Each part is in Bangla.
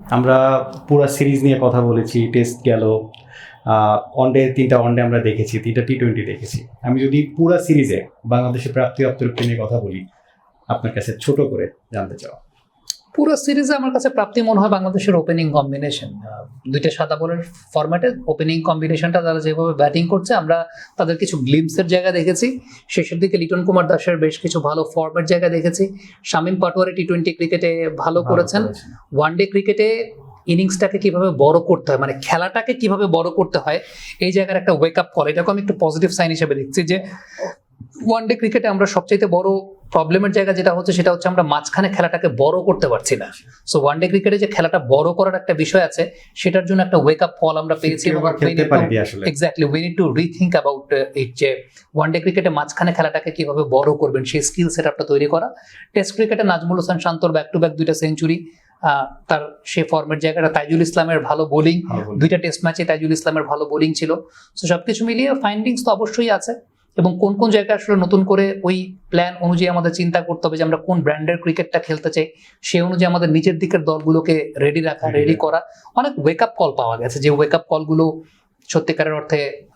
আমরা পুরো সিরিজ নিয়ে কথা বলেছি টেস্ট গেল ওয়ানডে তিনটা ওয়ানডে আমরা দেখেছি, তিনটা টি টোয়েন্টি দেখেছি। আমি যদি পুরো সিরিজে বাংলাদেশের প্রাপ্তি অপ্তরূপ্তি নিয়ে কথা বলি, আপনার কাছে ছোট করে জানতে চাও। পুরো সিরিজে আমার কাছে প্রাপ্তি মনে হয় বাংলাদেশের ওপেনিং কম্বিনেশন দুইটা সাদা বলের ফরম্যাটে ওপেনিং কম্বিনেশনটা তারা যেভাবে ব্যাটিং করছে আমরা তাদের কিছু গ্লিমসের জায়গা দেখেছি। শেষের দিকে লিটন কুমার দাসের বেশ কিছু ভালো ফরম্যাট জায়গা দেখেছি। শামীম পাটোয়ারি টি টোয়েন্টি ক্রিকেটে ভালো করেছেন। ওয়ান ডে ক্রিকেটে ইনিংসটাকে কীভাবে বড় করতে হয় মানে খেলাটাকে কীভাবে বড় করতে হয় এই জায়গার একটা ওয়েক আপ কল এটাকে আমি একটু পজিটিভ সাইন হিসেবে দেখছি যে ওয়ান ডে ক্রিকেটে আমরা সবচাইতে বড় প্রবলেমের জায়গা যেটা হচ্ছে সেটা হচ্ছে আমরা মাঝখানে খেলাটাকে বড় করতে পারছি না। সো ওয়ান ডে ক্রিকেটে যে খেলাটা বড় করার একটা বিষয় আছে সেটার জন্য একটা ওয়েক আপ কল আমরা পেয়েছি exactly we need to rethink about it যে ওয়ান ডে ক্রিকেটে মাঝখানে খেলাটাকে কীভাবে বড় করবেন সেই স্কিল সেট আপটা তৈরি করা। টেস্ট ক্রিকেটে নাজমুল হোসেন শান্তর ব্যাক টু ব্যাক দুইটা সেঞ্চুরি তার সেই ফর্মের জায়গাটা তাইজুল ইসলামের ভালো বোলিং দুইটা টেস্ট ম্যাচে তাইজুল ইসলামের ভালো বোলিং ছিল। সো সবকিছু মিলিয়ে ফাইন্ডিংস তো অবশ্যই আছে। এবং কোন কোন জায়গায় আসলে নতুন করে ওই প্ল্যান অনুযায়ী আমাদের চিন্তা করতে হবে যে আমরা কোন ব্র্যান্ডের ক্রিকেটটা খেলতে চাই সে অনুযায়ী আমাদের নিচের দিকের দলগুলোকে রেডি রাখা রেডি করা। অনেক ওয়েক আপ কল পাওয়া গেছে যে ওয়েক আপ কলগুলো সত্যিকারের অর্থে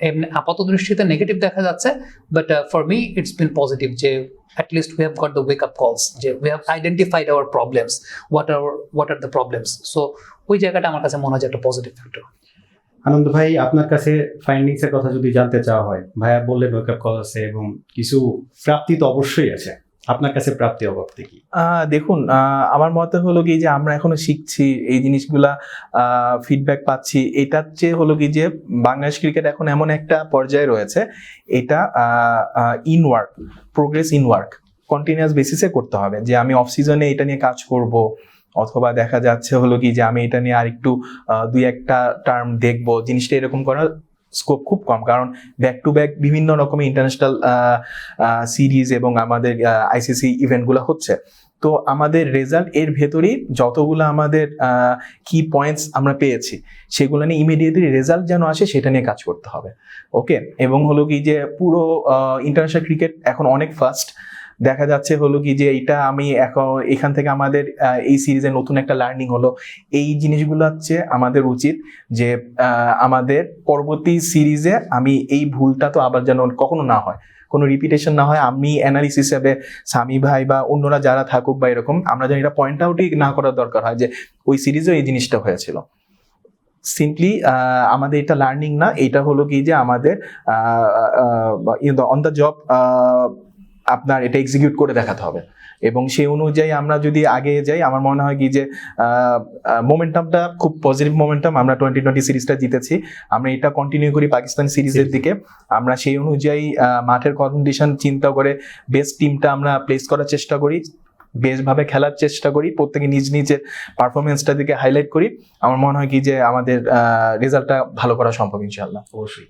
এমনি আপাত দৃষ্টিতে নেগেটিভ দেখা যাচ্ছে but for me it's been positive যে at least we have got the wake up calls যে we have identified our problems what are what are the problems so ওই জায়গাটা আমার কাছে মনে হয় একটা পজিটিভ ফ্যাক্টর আনন্দ ভাই, আপনার কাছে ফাইন্ডিংস এর কথা যদি জানতে চাওয়া হয়, ভাইয়া বললেন ওয়েকআপ কল আছে এবং কিছু প্রাপ্তি তো অবশ্যই আছে। আপনার কাছে প্রাপ্তি অভাবতে কি? দেখুন আমার মতে হলো কি যে আমরা এখনও শিখছি, এই জিনিসগুলা ফিডব্যাক পাচ্ছি। এটার চেয়ে হলো কি যে বাংলাদেশ ক্রিকেট এখন এমন একটা পর্যায়ে রয়েছে, এটা ইনওয়ার্ক প্রোগ্রেস ইনওয়ার্ক কন্টিনিউয়াস বেসিসে করতে হবে। যে আমি অফ সিজনে এটা নিয়ে কাজ করব অথবা দেখা যাচ্ছে হলো কি যে আমি এটা নিয়ে আরেকটু দুই একটা টার্ম দেখব। জিনিসটা এরকম করার স্কোপ খুব কম। কারণ ব্যাক টু ব্যাক বিভিন্ন রকমের ইন্টারন্যাশনাল সিরিজ এবং আমাদের আইসিসি ইভেন্টগুলো হচ্ছে। তো আমাদের রেজাল্ট এর ভেতরেই যতগুলো আমাদের কি পয়েন্টস আমরা পেয়েছি, সেগুলো নিয়ে ইমিডিয়েটলি রেজাল্ট যেন আসে সেটা নিয়ে কাজ করতে হবে। ওকে এবং হলো কি যে পুরো ইন্টারন্যাশনাল ক্রিকেট এখন অনেক ফাস্ট দেখা যাচ্ছে হলো কি যে এটা আমি এখন, এখান থেকে আমাদের এই সিরিজে নতুন একটা লার্নিং হলো। এই জিনিসগুলো হচ্ছে আমাদের উচিত যে আমাদের পরবর্তী সিরিজে আমি এই ভুলটা তো আবার যেন কখনো না হয়। কোনো রিপিটেশন না হয়। আমি অ্যানালিস হিসেবে স্বামী ভাই বা অন্যরা যারা থাকুক বা এরকম, আমরা যেন এটা পয়েন্ট আউটই না করার দরকার হয় যে, ওই সিরিজেও এই জিনিসটা হয়েছিল। সিম্পলি আমাদের এটা লার্নিং না। এটা হলো কি যে আমাদের অন দ্য জব আপনার এটা এক্সিকিউট করে দেখাতে হবে। এবং সেই অনুযায়ী আমরা যদি আগে যাই আমার মনে হয় কি যে মোমেন্টামটা খুব পজিটিভ মোমেন্টাম আমরা টোয়েন্টি টোয়েন্টি সিরিজটা জিতেছি। আমরা এটা কন্টিনিউ করি পাকিস্তান সিরিজের দিকে। আমরা সেই অনুযায়ী মাঠের কন্ডিশন চিন্তা করে বেস্ট টিমটা আমরা প্লেস করার চেষ্টা করি বেশভাবে খেলার চেষ্টা করি প্রত্যেকে নিজ নিজের পারফরমেন্সটা দিকে হাইলাইট করি। আমার মনে হয় কি যে আমাদের রেজাল্টটা ভালো করা সম্ভব ইনশাল্লাহ অবশ্যই।